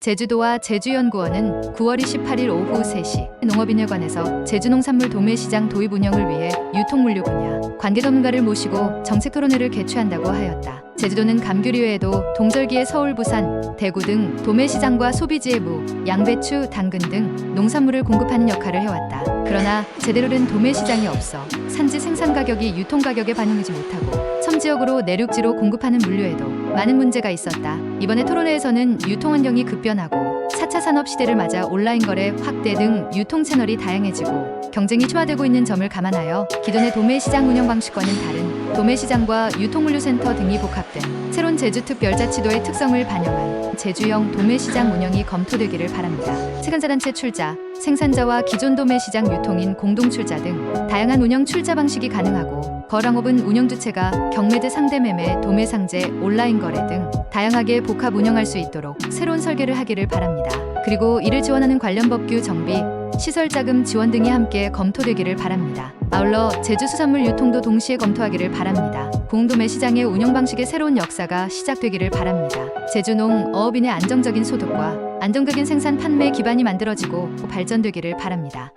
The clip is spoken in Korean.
제주도와 제주연구원은 9월 28일 오후 3시 농업인회관에서 제주농산물 도매시장 도입 운영을 위해 유통물류 분야 관계 전문가를 모시고 정책 토론회를 개최한다고 하였다. 제주도는 감귤 외에도 동절기에 서울, 부산, 대구 등 도매시장과 소비지의 무, 양배추, 당근 등 농산물을 공급하는 역할을 해왔다. 그러나 제대로 된 도매시장이 없어 산지 생산 가격이 유통 가격에 반영되지 못하고 섬지역으로 내륙지로 공급하는 물류에도 많은 문제가 있었다. 이번에 토론회에서는 유통 환경이 급변하고 4차 산업 시대를 맞아 온라인 거래 확대 등 유통 채널이 다양해지고 경쟁이 심화되고 있는 점을 감안하여 기존의 도매 시장 운영 방식과는 다른 도매 시장과 유통물류센터 등이 복합된 새로운 제주 특별자치도의 특성을 반영한 제주형 도매 시장 운영이 검토되기를 바랍니다. 세간자단체 출자, 생산자와 기존 도매 시장 유통인 공동출자 등 다양한 운영 출자 방식이 가능하고 거랑업은 운영 주체가 경매대 상대 매매, 도매 상제, 온라인 거래 등 다양하게 복합 운영할 수 있도록 새로운 설계를 하기를 바랍니다. 그리고 이를 지원하는 관련 법규 정비, 시설 자금 지원 등이 함께 검토되기를 바랍니다. 아울러 제주 수산물 유통도 동시에 검토하기를 바랍니다. 공도매 시장의 운영 방식의 새로운 역사가 시작되기를 바랍니다. 제주농 어업인의 안정적인 소득과 안정적인 생산 판매 기반이 만들어지고 발전되기를 바랍니다.